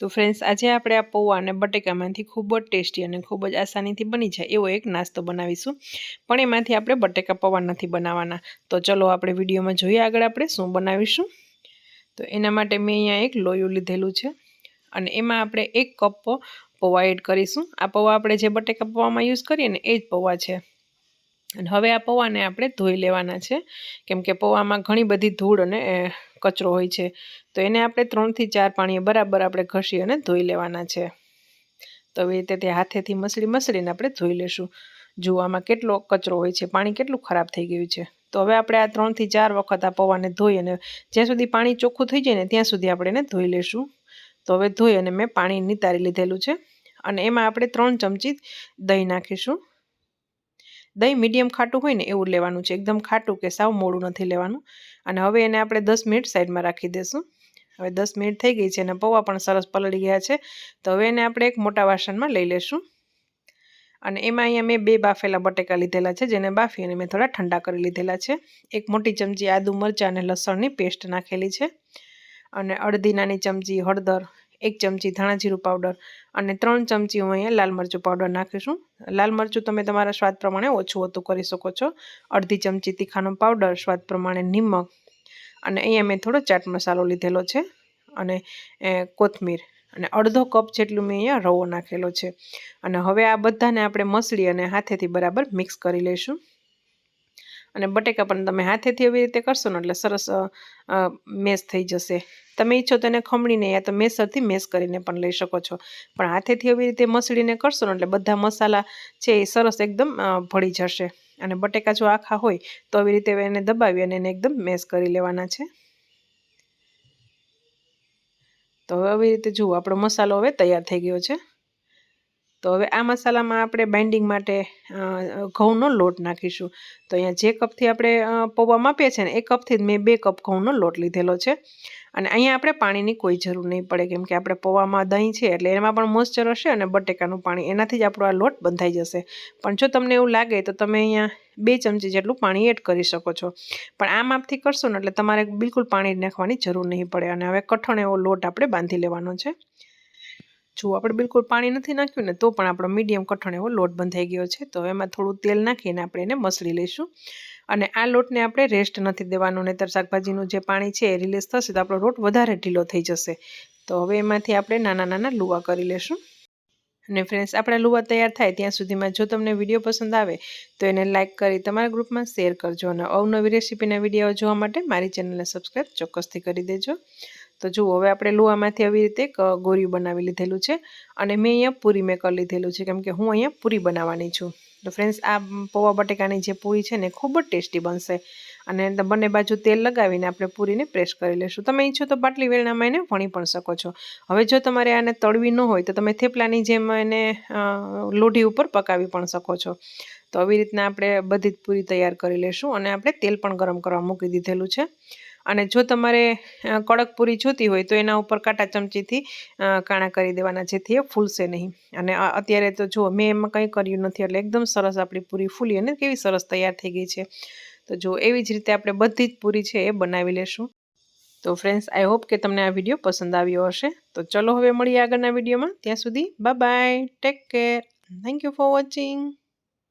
તો ફ્રેન્ડ્સ આજે આપણે આ પૌવા અને બટેકામાંથી ખૂબ જ ટેસ્ટી અને ખૂબ જ આસાનીથી બની જાય એવો એક નાસ્તો બનાવીશું. પણ એમાંથી આપણે બટેકા પૌવા નથી બનાવવાના. તો ચલો આપણે વિડીયોમાં જોઈએ આગળ આપણે શું બનાવીશું. તો એના માટે મેં અહીંયા એક લોયું લીધેલું છે અને એમાં આપણે એક કપ પૌવા એડ કરીશું. આ પૌવા આપણે જે બટેકા પૌવામાં યુઝ કરીએ ને એ જ પૌવા છે. અને હવે આ પૌવાને આપણે ધોઈ લેવાના છે. કેમ કે પૌવામાં ઘણી બધી ધૂળ અને કચરો હોય છે. તો એને આપણે ત્રણથી ચાર પાણીએ બરાબર આપણે ઘસી અને ધોઈ લેવાના છે. તો એવી રીતે તે હાથેથી મસળી મસળીને આપણે ધોઈ લેશું. જોવામાં કેટલો કચરો હોય છે, પાણી કેટલું ખરાબ થઈ ગયું છે. તો હવે આપણે આ ત્રણથી ચાર વખત આ પૌવાને ધોઈ અને જ્યાં સુધી પાણી ચોખ્ખું થઈ જાય ને ત્યાં સુધી આપણે એને ધોઈ લેશું. તો હવે ધોઈ અને મેં પાણી નિતારી લીધેલું છે. અને એમાં આપણે ત્રણ ચમચી દહીં નાખીશું. દહીં મીડિયમ ખાટું હોય ને એવું લેવાનું છે. એકદમ ખાટું કે સાવ મોડું નથી લેવાનું. અને હવે એને આપણે દસ મિનિટ સાઈડમાં રાખી દઈશું હવે દસ મિનિટ થઈ ગઈ છે અને પૌવા પણ સરસ પલળી ગયા છે. તો હવે એને આપણે એક મોટા વાસણમાં લઈ લેશું. અને એમાં અહીંયા મેં બે બાફેલા બટેકા લીધેલા છે, જેને બાફી અને મેં થોડા ઠંડા કરી લીધેલા છે. એક મોટી ચમચી આદુ મરચાં અને લસણની પેસ્ટ નાખેલી છે. અને અડધી નાની ચમચી હળદર એક ચમચી ધાણા જીરું પાવડર અને ત્રણ ચમચી હું અહીંયા લાલ મરચું પાવડર નાખીશું લાલ મરચું તમે તમારા સ્વાદ પ્રમાણે ઓછું હોતું કરી શકો છો. અડધી ચમચી તીખાનો પાવડર સ્વાદ પ્રમાણે નિમક અને અહીંયા મેં થોડો ચાટ મસાલો લીધેલો છે અને કોથમીર અને અડધો કપ જેટલું મેં અહીંયા રવો નાખેલો છે. અને હવે આ બધાને આપણે મસળી અને હાથેથી બરાબર મિક્સ કરી લઈશું. અને બટેકા પણ તમે હાથેથી એવી રીતે કરશો ને એટલે સરસ મેશ થઈ જશે. તમે ઈચ્છો તો એને ખમણીને યા તો મેસરથી મેશ કરીને પણ લઈ શકો છો. પણ હાથેથી એવી રીતે મસળીને કરશો ને એટલે બધા મસાલા છે એ સરસ એકદમ ભળી જશે. અને બટેકા જો આખા હોય તો આવી રીતે એને દબાવી અને એને એકદમ મેશ કરી લેવાના છે. તો હવે આવી રીતે જુઓ આપણો મસાલો હવે તૈયાર થઈ ગયો છે. તો હવે આ મસાલામાં આપણે બાઇન્ડિંગ માટે ઘઉંનો લોટ નાખીશું. તો અહીંયા જે કપથી આપણે પૌવા માપીએ છીએ ને, એ કપથી જ મેં બે કપ ઘઉંનો લોટ લીધેલો છે. અને અહીંયા આપણે પાણીની કોઈ જરૂર નહીં પડે, કેમ કે આપણે પૌવામાં દહીં છે એટલે એમાં પણ મોઇસ્ચર હશે અને બટેકાનું પાણી, એનાથી જ આપણો આ લોટ બંધાઈ જશે. પણ જો તમને એવું લાગે તો તમે અહીંયા બે ચમચી જેટલું પાણી એડ કરી શકો છો. પણ આ માપથી કરશો ને એટલે તમારે બિલકુલ પાણી નાખવાની જરૂર નહીં પડે અને હવે કઠણ એવો લોટ આપણે બાંધી લેવાનો છે. જો આપણે બિલકુલ પાણી નથી નાખ્યું ને, તો પણ આપણો મીડિયમ કઠણ એવો લોટ બંધાઈ ગયો છે. તો એમાં થોડું તેલ નાખીને આપણે એને મસળી લઈશું. અને આ લોટને આપણે રેસ્ટ નથી દેવાનું, નહીતર શાકભાજીનું જે પાણી છે એ રિલીઝ થશે તો આપણો લોટ વધારે ઢીલો થઈ જશે. તો હવે એમાંથી આપણે નાના નાના લુવા કરી લેશું અને ફ્રેન્ડ્સ આપણા લુવા તૈયાર થાય ત્યાં સુધીમાં જો તમને વીડિયો પસંદ આવે, તો એને લાઇક કરી તમારા ગ્રુપમાં શેર કરજો. અને અવનવી રેસીપીના વીડિયો જોવા માટે મારી ચેનલને સબસ્ક્રાઈબ ચોક્કસથી કરી દેજો. તો જુઓ, હવે આપણે લોહામાંથી આવી રીતે ગોળીયું બનાવી લીધેલું છે અને મેં અહીંયા પૂરી મેકર લીધેલું છે. કેમ કે હું અહીંયા પૂરી બનાવવાની છું. તો ફ્રેન્ડ્સ આ પૌવા બટેકાની જે પૂરી છે ને ખૂબ જ ટેસ્ટી બનશે. અને બંને બાજુ તેલ લગાવીને આપણે પૂરીને પ્રેસ કરી લઈશું તમે ઈચ્છો તો પાટલી વેલણામાં એને વણી પણ શકો છો. હવે જો તમારે આને તળવી ન હોય તો તમે થેપલાની જેમ એને લોઢી ઉપર પકાવી પણ શકો છો. તો આવી રીતના આપણે બધી જ પૂરી તૈયાર કરી લઈશું અને આપણે તેલ પણ ગરમ કરવા મૂકી દીધેલું છે. અને જો તમારે કડક પૂરી જોતી હોય તો એના ઉપર કાંટા ચમચીથી કાણા કરી દેવાના, જેથી એ ફૂલશે નહીં. અને અત્યારે તો જો મેં એમાં કંઈ કર્યું નથી, એટલે એકદમ સરસ આપણી પૂરી ફૂલી અને કેવી સરસ તૈયાર થઈ ગઈ છે. તો જો એવી જ રીતે આપણે બધી જ પૂરી છે એ બનાવી લેશું. તો ફ્રેન્ડ્સ, આઈ હોપ કે તમને આ વીડિયો પસંદ આવ્યો હશે. તો ચલો હવે મળીએ આગળના વિડીયોમાં. ત્યાં સુધી bye, take care. Thank you for watching.